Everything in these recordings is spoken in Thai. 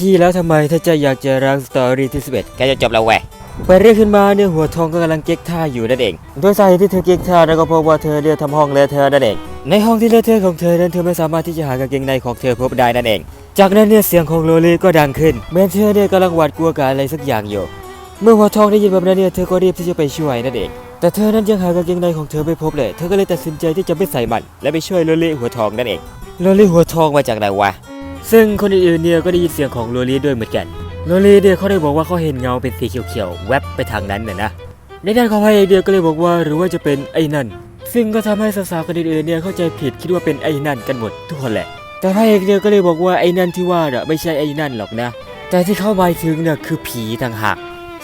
ที่แล้วทำไมถ้าจะอยากจะรักสตอรี่ที่11แกจะจบแล้วแหวะไปเรียกขึ้นมาเนี่ยหัวทองก็กำลังเก๊กท่าอยู่นั่นเองโดยสาเหตุที่เธอเก๊กท่าแล้วก็เพราะว่าเธอเนี่ยทำห้องเลอะเทอะนั่นเอง ในห้องที่เลอะเทอะของเธอนั้นเธอไม่สามารถที่จะหากางเกงในของเธอพบได้นั่นเอง จากนั้นเนี่ยเสียงของโลลีก็ดังขึ้นแม้เธอเนี่ยกำลังหวาดกลัวกับอะไรสักอย่างอยู่ เมื่อหัวทองได้ยินแบบนั้นเนี่ยเธอก็รีบที่จะไปช่วยนั่นเอง แต่เธอนั้นยังหากางเกงในของเธอไม่พบเลย เธอก็เลยตัดสินใจที่จะไม่ใส่มันและไปช่วยโลลีหัวทองนั่นเองโลลีหัวทองมาจากไหนวะ ซึ่งคนอื่นๆเนี่ยก็ได้ยินเสียงของโลลีด้วยเหมือนกันโลลีเนี่ยเขาได้บอกว่าเขาเห็นเงาเป็นสีเขียวๆแวบไปทางนั้นน่ะนะในด้านของพเอกเดียก็เลยบอกว่าหรือว่าจะเป็นไอ้นั่น ซึ่งก็ทำให้สาวๆคนอื่นๆเนี่ยเข้าใจผิดคิดว่าเป็นไอ้นั่นกันหมดทุกคนแหละ แต่พระเอกเดียก็เลยบอกว่าไอ้นั่นที่ว่าน่ะไม่ใช่ไอ้นั่นหรอกนะ แต่ที่เขาหมายถึงน่ะคือผีต่างหาก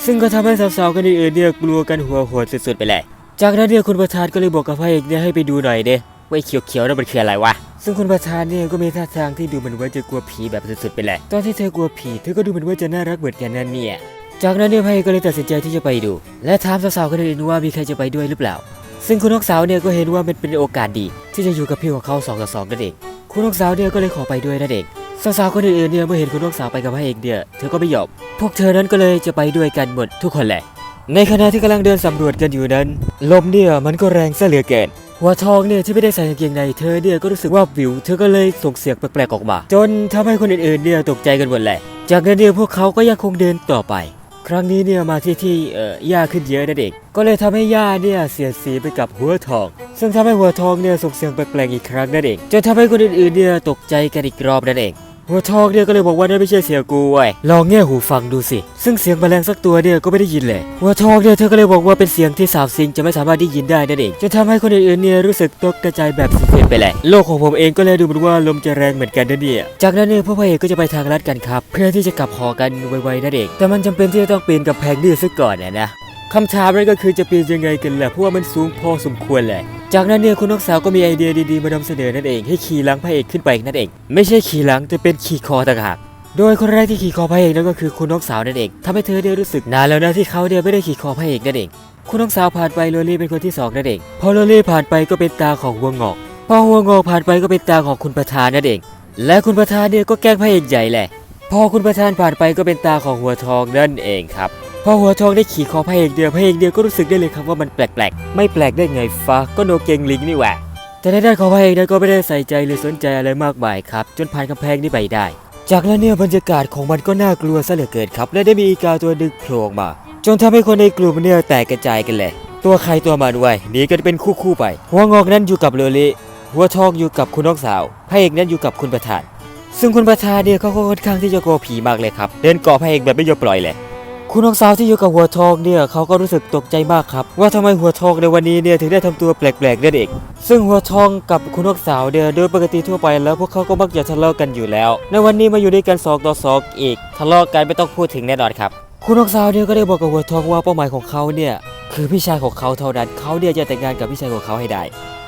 ซึ่งก็ทำให้สาวๆคนอื่นๆเนี่ยกลัวกันหัวโหดสุดๆไปเลยจากนั้นเนี่ยคุณประธานก็เลยบอกกับพระเอกเนี่ยให้ไปดูหน่อยเด้ว่าไอ้เขียวๆนั่นมันคืออะไรวะ ซึ่งคุณประธานเนี่ยก็มีท่าทางที่ดูเหมือนว่าจะกลัวผีแบบสุดๆไปเลยตอนที่เธอกลัวผีเธอก็ดูเหมือนว่าจะน่ารักเหมือนกันนั่นเนี่ยจากนั้นเนี่ยพระเอกก็เลยตัดสินใจที่จะไปดู และถามสาวๆคนอื่นว่ามีใครจะไปด้วยหรือเปล่า ซึ่งคุณนกสาวเนี่ยก็เห็นว่ามันเป็นโอกาสดี ที่จะอยู่กับพี่ของเขาสองต่อสองนั่นเองคุณนกสาวเนี่ยก็เลยขอไปด้วยนั่นเองสาวๆคนอื่นๆเนี่ยเมื่อเห็นคุณนกสาวไปกับพระเอกเนี่ยเธอก็ไม่ยอมพวกเธอนั้นก็เลยจะไปด้วยกันหมดทุกคนแหละ ในขณะที่กำลังเดินสำรวจกันอยู่นั้น ลมเนี่ยมันก็แรงซะเหลือเกิน หัวทองเนี่ยที่ไม่ได้ใส่กางเกงในเธอเนี่ยก็รู้สึกว่าวิว เธอก็เลยส่งเสียงแปลกๆออกมา จนทำให้คนอื่นๆเนี่ยตกใจกันหมดแหละ จากนั้นเนี่ยพวกเขาก็ยังคงเดินต่อไป ครั้งนี้เนี่ยมาที่ที่เอ่อหญ้าขึ้นเยอะนะเด็ก ก็เลยทำให้หญ้าเนี่ยเสียสีไปกับหัวทอง ซึ่งทำให้หัวทองเนี่ยส่งเสียงแปลกๆอีกครั้งนั่นเองจนทำให้คนอื่นๆเนี่ยตกใจกันอีกรอบนั่นเอง หัวทองเนี่ยก็เลยบอกว่านั่นไม่ใช่เสียงกูเว้ยลองแง่หูฟังดูสิ ซึ่งเสียงแมลงสักตัวเนี่ยก็ไม่ได้ยินเลย หัวทองเนี่ยเธอก็เลยบอกว่าเป็นเสียงที่สาวซิงจะไม่สามารถได้ยินได้นั่นเองจนทำให้คนอื่นๆเนี่ยรู้สึกตกกระจายแบบสุดๆไปเลยโลกของผมเองก็เลยดูเหมือนว่าลมจะแรงเหมือนกันนะเนี่ยจากนั้นเนี่ยพวกพระเอกก็จะไปทางลัดกันครับ เพื่อที่จะกลับหอกันไวๆนั่นเองแต่มันจำเป็นที่จะต้องปีนกับแพงนี่ซะก่อนนะนะ คำถามนั่นก็คือจะปีนยังไงกันแหละเพราะว่ามันสูงพอสมควรแหละ จากนั้นเนี่ยคุณนกสาวก็มีไอเดียดีๆมานำเสนอนั่นเอง ให้ขี่หลังพระเอกขึ้นไปนั่นเอง ไม่ใช่ขี่หลังแต่เป็นขี่คอต่างหากโดยคนแรกที่ขี่คอพระเอกนั่นก็คือคุณนกสาวนั่นเองทำให้เธอได้รู้สึกนานแล้วนะที่เขาเนี่ยไม่ได้ขี่คอพระเอกนั่นเอง คุณนกสาวผ่านไปโรลี่เป็นคนที่สองนั่นเอง พอโรลี่ผ่านไปก็เป็นตาของหัวงอก พอหัวงอกผ่านไปก็เป็นตาของคุณประธานนั่นเอง และคุณประธานเนี่ยก็แกล้งพระเอกใหญ่แหละ พอคุณประธานผ่านไปก็เป็นตาของหัวทองนั่นเองครับ พอหัวทองได้ขี่คอพระเอกเดียวพระเอกเดียวก็รู้สึกได้เลยครับว่ามันแปลกๆ ไม่แปลกได้ไงฟ้าก็โนเกงลิงนี่แหวะแต่ในด้านของพระเอกนั้นก็ไม่ได้ใส่ใจหรือสนใจอะไรมากมายครับ จนผ่านกำแพงนี้ไปได้ จากนั้นเนี่ยบรรยากาศของมันก็น่ากลัวซะเหลือเกินครับ และได้มีอีกาตัวดึกโผล่มา จนทำให้คนในกลุ่มเนี่ยแตกกระจายกันเลย ตัวใครตัวมันไว้หนีกันเป็นคู่ๆไป หัวงอกนั้นอยู่กับโลลิหัวทองอยู่กับคุณน้องสาวพระเอกนั้นอยู่กับคุณประธาน ซึ่งคุณประธานเนี่ยเขาก็ค่อนข้างที่จะกลัวผีมากเลยครับ เดินเกาะพระเอกแบบไม่ยอมปล่อยเลย คุณน้องสาวที่อยู่กับหัวทองเนี่ยเขาก็รู้สึกตกใจมากครับ ว่าทำไมหัวทองในวันนี้เนี่ยถึงได้ทำตัวแปลกๆนั่นเองซึ่งหัวทองกับคุณน้องสาวเนี่ยโดยปกติทั่วไปแล้วพวกเขาก็มักจะทะเลาะกันอยู่แล้ว ในวันนี้มาอยู่ด้วยกันสองต่อสองอีก ทะเลาะกันไม่ต้องพูดถึงแน่นอนครับ คุณน้องสาวเนี่ยก็ได้บอกกับหัวทองว่าเป้าหมายของเขาเนี่ยคือพี่ชายของเขาเท่านั้นเขาเนี่ยจะแต่งงานกับพี่ชายของเขาให้ได้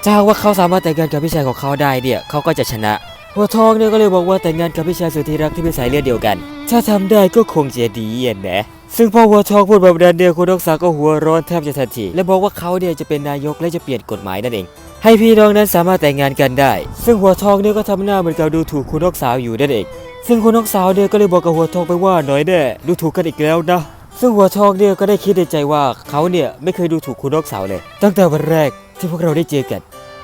ถ้าว่าเขาสามารถแต่งงานกับพี่ชายของเขาได้เนี่ยเขาก็จะชนะ หัวทองเนี่ยก็เลยบอกว่าแต่งงานกับพี่ชายสุดที่รักที่เป็นสายเลือดเดียวกัน ถ้าทำได้ก็คงจะดีอะนะ ซึ่งพ่อหัวทองพูดแบบนั้นเนี่ยคุณนกสาวก็หัวร้อนแทบจะทันทีและบอกว่าเขาเนี่ยจะเป็นนายกและจะเปลี่ยนกฎหมายนั่นเอง ให้พี่น้องนั้นสามารถแต่งงานกันได้ ซึ่งหัวทองเนี่ยก็ทำหน้าเหมือนกับดูถูกคุณนกสาวอยู่นั่นเอง ซึ่งคุณนกสาวเนี่ยก็เลยบอกกับหัวทองไปว่าน้อยแน่ดูถูกกันอีกแล้วนะซึ่งหัวทองเนี่ยก็ได้คิดในใจว่าเขาเนี่ยไม่เคยดูถูกคุณนกสาวเลย ตั้งแต่วันแรกที่พวกเราได้เจอกัน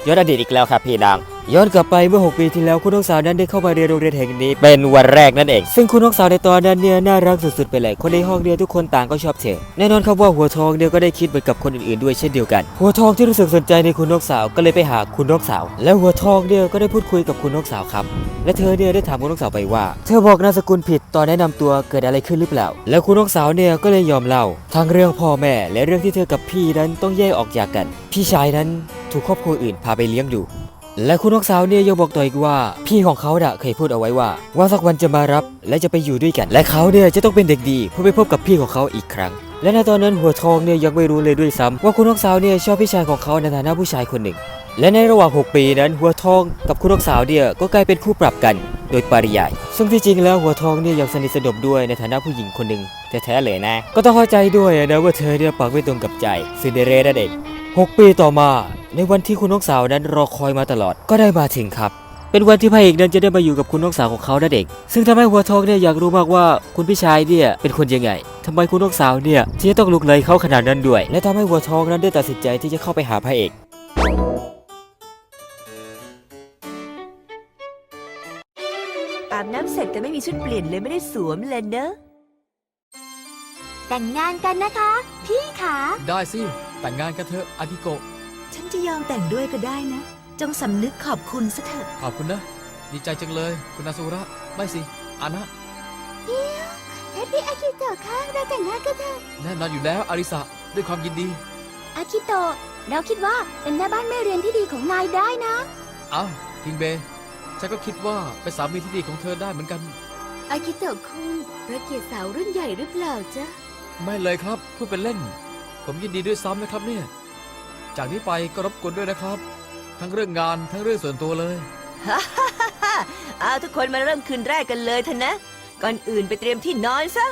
ย้อนอดีตอีกแล้วครับพี่นาง ย้อนกลับไปเมื่อ 6 ปีที่แล้วคุณนกสาวนั้นได้เข้ามาเรียนโรงเรียนแห่งนี้ เป็นวันแรกนั่นเอง ซึ่งคุณนกสาวในตอนนั้นเนี่ยน่ารักสุดๆไปเลย คนในห้องเนี่ยทุกคนต่างก็ชอบเธอแน่นอนครับว่าหัวทองเนี่ยก็ได้คิดเหมือนกับคนอื่นๆด้วยเช่นเดียวกัน หัวทองที่รู้สึกสนใจในคุณนกสาวก็เลยไปหาคุณนกสาว และหัวทองเนี่ยก็ได้พูดคุยกับคุณนกสาวครับ และเธอเนี่ยได้ถามคุณนกสาวไปว่า เธอบอกนามสกุลผิดตอนแนะนำตัวเกิดอะไรขึ้นหรือเปล่า แล้วคุณนกสาวเนี่ยก็เลยยอมเล่าทั้งเรื่องพ่อแม่ และเรื่องที่เธอกับพี่นั้นต้องแยกออกจากกัน พี่ชายนั้นถูกครอบครัวอื่นพาไปเลี้ยงดู และคุณนกสาวเนี่ยยังบอกต่ออีกว่า พี่ของเขาน่ะเคยพูดเอาไว้ว่า ว่าสักวันจะมารับและจะไปอยู่ด้วยกัน และเขาเนี่ยจะต้องเป็นเด็กดีเพื่อไปพบกับพี่ของเขาอีกครั้ง และในตอนนั้นหัวทองเนี่ยยังไม่รู้เลยด้วยซ้ำว่าคุณนกสาวเนี่ยชอบพี่ชายของเขาในฐานะผู้ชายคนหนึ่ง และในระหว่าง 6 ปีนั้น หัวทองกับคุณนกสาวเนี่ยก็กลายเป็นคู่ปรับกัน โดยปริยาย ซึ่งที่จริงแล้วหัวทองเนี่ยยังสนิทสนมด้วยในฐานะผู้หญิงคนหนึ่งแท้ๆเลยนะ ก็ต้องเข้าใจด้วยนะว่าเธอเนี่ยปักไม่ตรงกับใจซินเดอเรลนั่นเอง 6 ปีต่อมา ในวันที่คุณนกสาวนั้นรอคอยมาตลอดก็ได้มาถึงครับ เป็นวันที่พระเอกนั้นจะได้มาอยู่กับคุณน้องสาวของเขานั่นเองซึ่งทำให้หัวทองเนี่ยอยากรู้มากว่าคุณพี่ชายเนี่ยเป็นคนยังไงทำไมคุณน้องสาวเนี่ยที่จะต้องลุกเลยเขาขนาดนั้นด้วย และทำให้หัวทองนั้นได้ตัดสินใจที่จะเข้าไปหาพระเอกอาบน้ำเสร็จแต่ไม่มีชุดเปลี่ยนเลยไม่ได้สวมเลยเนอะแต่งงานกันนะคะ พี่ขาได้สิ แต่งงานกันเถอะอากิโกะฉันจะยอมแต่งด้วยก็ได้นะ จงสำนึกขอบคุณซะเถอะ ขอบคุณนะ ดีใจจังเลย คุณอาซูระ ไม่สิ อานะเฮ้พี่อากิโตะคะเราแต่งงานกันเถอะ แน่นอนอยู่แล้วอาริสะด้วยความยินดี อากิโตะเราคิดว่าเป็นแม่บ้านแม่เรือนที่ดีของนายได้นะ อ้าวทิงเบฉันก็คิดว่าเป็นสามีที่ดีของเธอได้เหมือนกัน อากิโตะคุงรังเกียจสาวรุ่นใหญ่หรือเปล่าจ๊ะ ไม่เลยครับพูดเป็นเล่น ผมยินดีด้วยซ้ำนะครับเนี่ย จากนี้ไปก็รบกวนด้วยนะครับ ทั้งเรื่องงานทั้งเรื่องส่วนตัวเลย เอาทุกคนมาเริ่มคืนแรกกันเลยเถอะนะ ก่อนอื่นไปเตรียมที่นอนซะ